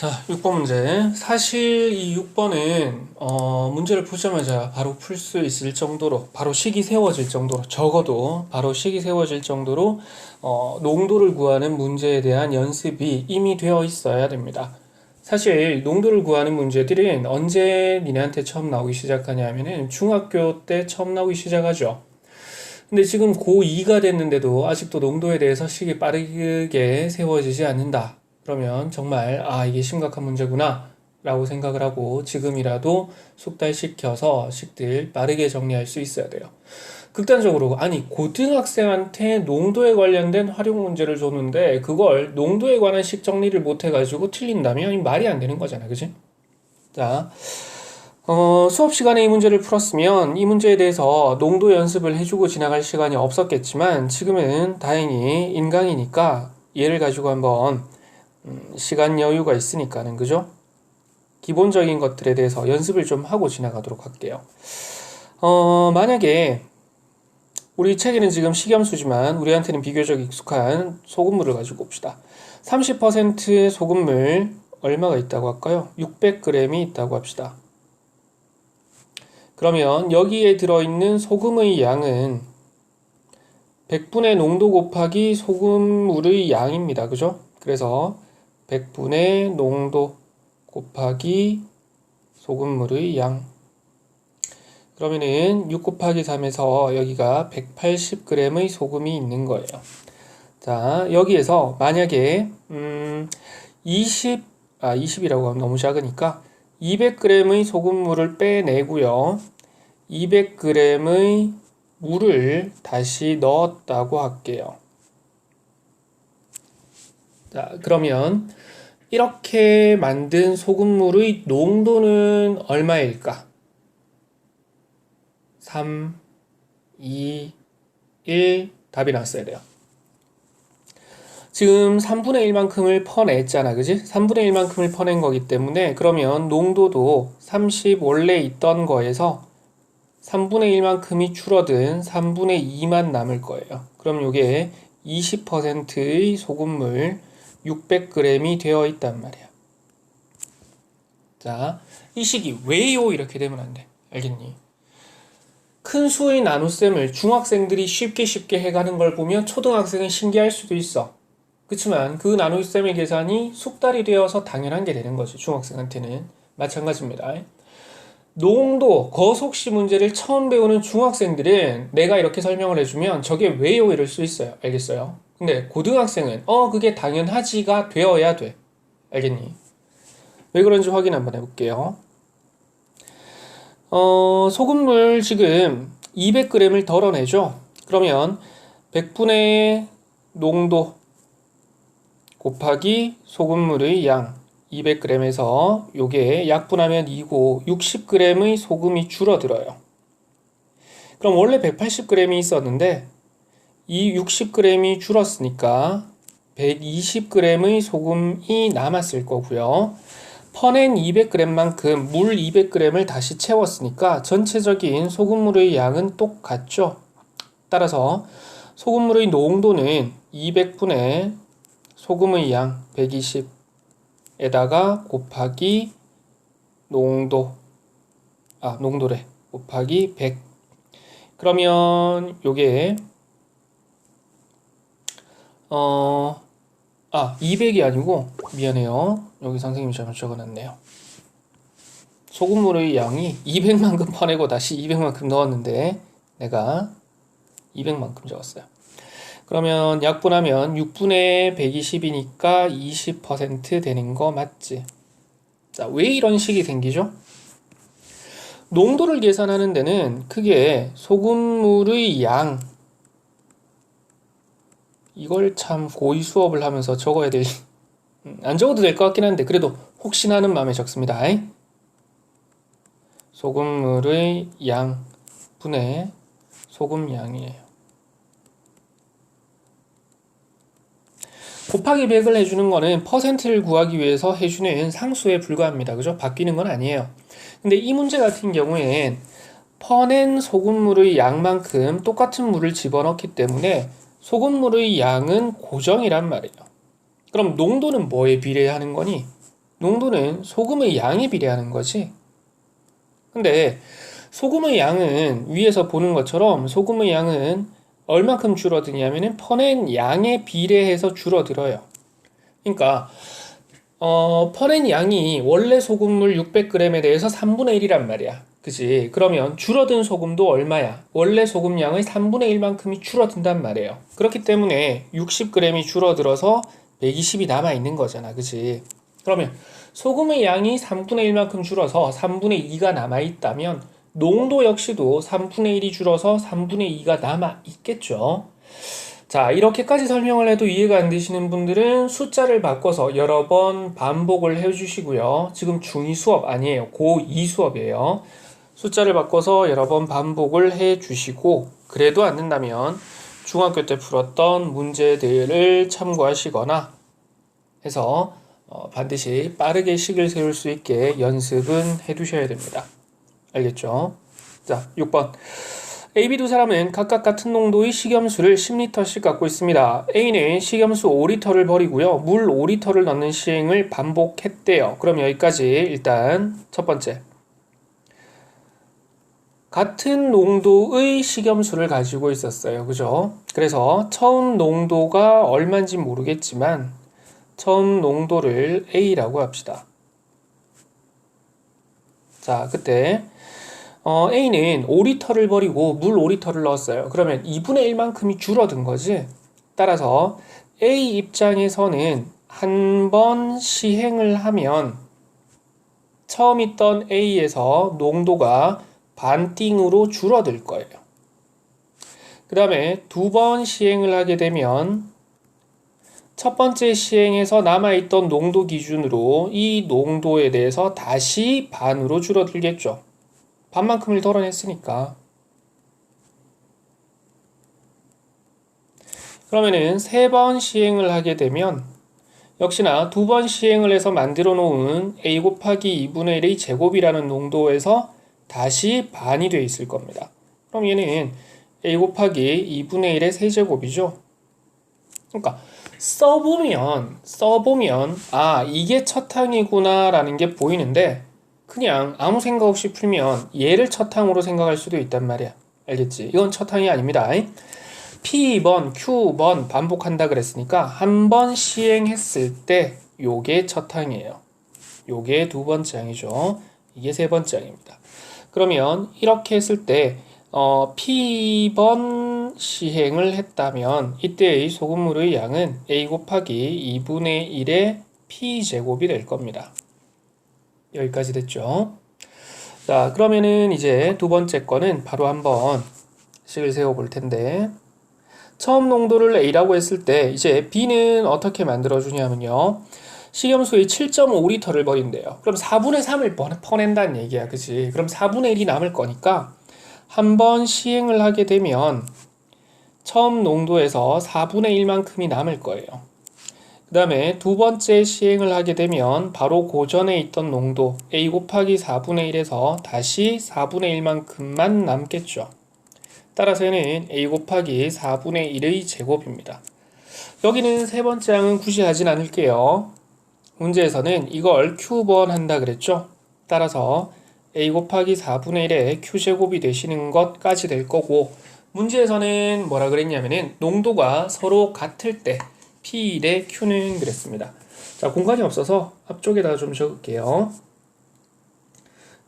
자, 6번 문제. 사실 이 6번은 어, 문제를 보자마자 바로 풀 수 있을 정도로 바로 식이 세워질 정도로 적어도 바로 식이 세워질 정도로 어, 농도를 구하는 문제에 대한 연습이 이미 되어 있어야 됩니다. 사실 농도를 구하는 문제들은 언제 니네한테 처음 나오기 시작하냐 하면은 중학교 때 처음 나오기 시작하죠. 근데 지금 고2가 됐는데도 아직도 농도에 대해서 식이 빠르게 세워지지 않는다. 그러면 정말 아 이게 심각한 문제구나 라고 생각을 하고 지금이라도 숙달시켜서 식들 빠르게 정리할 수 있어야 돼요. 극단적으로 아니 고등학생한테 농도에 관련된 활용 문제를 줬는데 그걸 농도에 관한 식 정리를 못 해가지고 틀린다면 말이 안 되는 거잖아, 그지? 자, 어, 수업 시간에 이 문제를 풀었으면 이 문제에 대해서 농도 연습을 해주고 지나갈 시간이 없었겠지만 지금은 다행히 인강이니까 얘를 가지고 한번 음, 시간 여유가 있으니까는 그죠? 기본적인 것들에 대해서 연습을 좀 하고 지나가도록 할게요. 어, 만약에 우리 책에는 지금 식염수지만 우리한테는 비교적 익숙한 소금물을 가지고 봅시다. 30%의 소금물 얼마가 있다고 할까요? 600g이 있다고 합시다. 그러면 여기에 들어있는 소금의 양은 100분의 농도 곱하기 소금물의 양입니다. 그죠? 그래서 100분의 농도 곱하기 소금물의 양. 그러면은 6 곱하기 3에서 여기가 180g의 소금이 있는 거예요. 자, 여기에서 만약에 음, 20, 아, 20이라고 하면 너무 작으니까 200g의 소금물을 빼내고요. 200g의 물을 다시 넣었다고 할게요. 자, 그러면 이렇게 만든 소금물의 농도는 얼마일까? 3, 2, 1 답이 나왔어야 돼요. 지금 3분의 1만큼을 퍼냈잖아, 그지? 3분의 1만큼을 퍼낸 거기 때문에 그러면 농도도 30 원래 있던 거에서 3분의 1만큼이 줄어든 3분의 2만 남을 거예요. 그럼 이게 20%의 소금물 600g이 되어 있단 말이야. 자, 이 식이 왜요? 이렇게 되면 안 돼. 알겠니? 큰 수의 나눗셈을 중학생들이 쉽게 쉽게 해가는 걸 보면 초등학생은 신기할 수도 있어. 그렇지만 그 나눗셈의 계산이 숙달이 되어서 당연한 게 되는 거지. 중학생한테는. 마찬가지입니다. 농도, 거속시 문제를 처음 배우는 중학생들은 내가 이렇게 설명을 해주면 저게 왜요? 이럴 수 있어요. 알겠어요? 근데 고등학생은 어 그게 당연하지가 되어야 돼. 알겠니? 왜 그런지 확인 한번 해볼게요. 어, 소금물 지금 200g을 덜어내죠. 그러면 100분의 농도 곱하기 소금물의 양 200g에서 요게 약분하면 2고 60g의 소금이 줄어들어요. 그럼 원래 180g이 있었는데 이 60g이 줄었으니까 120g의 소금이 남았을 거고요. 퍼낸 200g만큼 물 200g을 다시 채웠으니까 전체적인 소금물의 양은 똑같죠. 따라서 소금물의 농도는 200분의 소금의 양 120에다가 곱하기 농도 아 농도래 곱하기 100 그러면 요게 어, 아, 200이 아니고, 미안해요. 여기 선생님이 잘못 적어놨네요. 소금물의 양이 200만큼 퍼내고 다시 200만큼 넣었는데, 내가 200만큼 적었어요. 그러면 약분하면 6분의 120이니까 20% 되는 거 맞지? 자, 왜 이런 식이 생기죠? 농도를 계산하는 데는 크게 소금물의 양, 이걸 참 고의 수업을 하면서 적어야 될, 음, 안 적어도 될 것 같긴 한데, 그래도 혹시나 하는 마음에 적습니다. 소금물의 양, 분의 소금 양이에요. 곱하기 100을 해주는 거는 퍼센트를 구하기 위해서 해주는 상수에 불과합니다. 그죠? 바뀌는 건 아니에요. 근데 이 문제 같은 경우엔 퍼낸 소금물의 양만큼 똑같은 물을 집어넣기 때문에 소금물의 양은 고정이란 말이에요. 그럼 농도는 뭐에 비례하는 거니? 농도는 소금의 양에 비례하는 거지. 근데 소금의 양은 위에서 보는 것처럼 소금의 양은 얼만큼 줄어드냐면은 퍼낸 양에 비례해서 줄어들어요. 그러니까 어, 퍼낸 양이 원래 소금물 600g에 대해서 3분의 1이란 말이야. 그지? 그러면 줄어든 소금도 얼마야? 원래 소금량의 3분의 1만큼이 줄어든단 말이에요. 그렇기 때문에 60g이 줄어들어서 120이 남아 있는 거잖아. 그지? 그러면 소금의 양이 3분의 1만큼 줄어서 3분의 2가 남아 있다면 농도 역시도 3분의 1이 줄어서 3분의 2가 남아 있겠죠. 자, 이렇게까지 설명을 해도 이해가 안 되시는 분들은 숫자를 바꿔서 여러 번 반복을 해 주시고요. 지금 중2 수업 아니에요. 고2 수업이에요. 숫자를 바꿔서 여러 번 반복을 해 주시고, 그래도 안 된다면 중학교 때 풀었던 문제들을 참고하시거나 해서 어, 반드시 빠르게 식을 세울 수 있게 연습은 해 두셔야 됩니다. 알겠죠? 자, 6번. A, B 두 사람은 각각 같은 농도의 식염수를 10리터씩 갖고 있습니다. A는 식염수 5리터를 버리고요. 물 5리터를 넣는 시행을 반복했대요. 그럼 여기까지 일단 첫 번째. 같은 농도의 식염수를 가지고 있었어요. 그죠? 그래서 처음 농도가 얼마인지 모르겠지만 처음 농도를 A라고 합시다. 자, 그때 어, A는 5리터를 버리고 물 5리터를 넣었어요. 그러면 2분의 1만큼이 줄어든 거지. 따라서 A 입장에서는 한 번 시행을 하면 처음 있던 A에서 농도가 반띵으로 줄어들 거예요. 그 다음에 두 번 시행을 하게 되면 첫 번째 시행에서 남아있던 농도 기준으로 이 농도에 대해서 다시 반으로 줄어들겠죠. 반만큼을 덜어냈으니까. 그러면은 세 번 시행을 하게 되면 역시나 두 번 시행을 해서 만들어 놓은 a 곱하기 2분의 1의 제곱이라는 농도에서 다시 반이 되어 있을 겁니다. 그럼 얘는 a 곱하기 2분의 1의 세제곱이죠. 그러니까 써보면 써보면 아 이게 첫 항이구나 라는 게 보이는데 그냥 아무 생각 없이 풀면 얘를 첫 항으로 생각할 수도 있단 말이야. 알겠지? 이건 첫 항이 아닙니다. P번, Q번 반복한다 그랬으니까 한 번 시행했을 때 요게 첫 항이에요. 요게 두 번째 항이죠. 이게 세 번째 항입니다. 그러면 이렇게 했을 때 어, P번 시행을 했다면 이때의 소금물의 양은 A 곱하기 2분의 1의 P제곱이 될 겁니다. 여기까지 됐죠. 자, 그러면은 이제 두 번째 거는 바로 한번 식을 세워 볼 텐데 처음 농도를 A라고 했을 때 이제 B는 어떻게 만들어 주냐면요. 식염수의 7.5리터를 버린대요. 그럼 4분의 3을 퍼낸다는 얘기야. 그치? 그럼 4분의 1이 남을 거니까 한 번 시행을 하게 되면 처음 농도에서 4분의 1만큼이 남을 거예요. 그 다음에 두 번째 시행을 하게 되면 바로 고전에 있던 농도 A 곱하기 4분의 1에서 다시 4분의 1만큼만 남겠죠. 따라서 얘는 A 곱하기 4분의 1의 제곱입니다. 여기는 세 번째 항은 굳이 하진 않을게요. 문제에서는 이걸 Q번 한다 그랬죠? 따라서 A 곱하기 4분의 1의 Q제곱이 되시는 것까지 될 거고 문제에서는 뭐라 그랬냐면은 농도가 서로 같을 때 P1의 Q는 그랬습니다. 자, 공간이 없어서 앞쪽에다 좀 적을게요.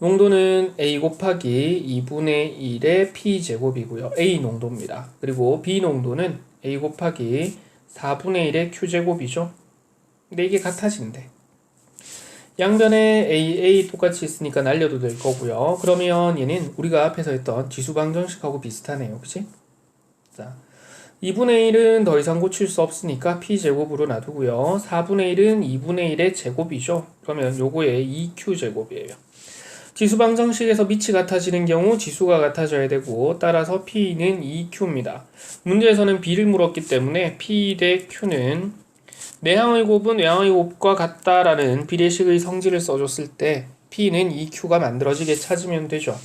농도는 A 곱하기 2분의 1의 P제곱이고요. A 농도입니다. 그리고 B 농도는 A 곱하기 4분의 1의 Q제곱이죠. 근데 이게 같아진대. 양변에 A, A 똑같이 있으니까 날려도 될 거고요. 그러면 얘는 우리가 앞에서 했던 지수방정식하고 비슷하네요. 그치? 자, 2분의 1은 더 이상 고칠 수 없으니까 p제곱으로 놔두고요. 4분의 1은 2분의 1의 제곱이죠. 그러면 요거의 2q제곱이에요. 지수방정식에서 밑이 같아지는 경우 지수가 같아져야 되고 따라서 p는 2q입니다. 문제에서는 b를 물었기 때문에 p 대 q는 내항의 곱은 외항의 곱과 같다라는 비례식의 성질을 써줬을 때 p는 2q가 만들어지게 찾으면 되죠.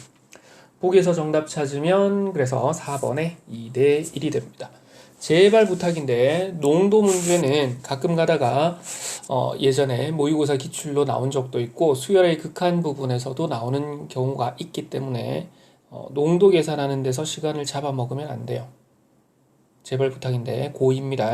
보기에서 정답 찾으면 그래서 4번에 2대 1이 됩니다. 제발 부탁인데 농도 문제는 가끔 가다가 어, 예전에 모의고사 기출로 나온 적도 있고 수열의 극한 부분에서도 나오는 경우가 있기 때문에 어, 농도 계산하는 데서 시간을 잡아먹으면 안 돼요. 제발 부탁인데 고입니다.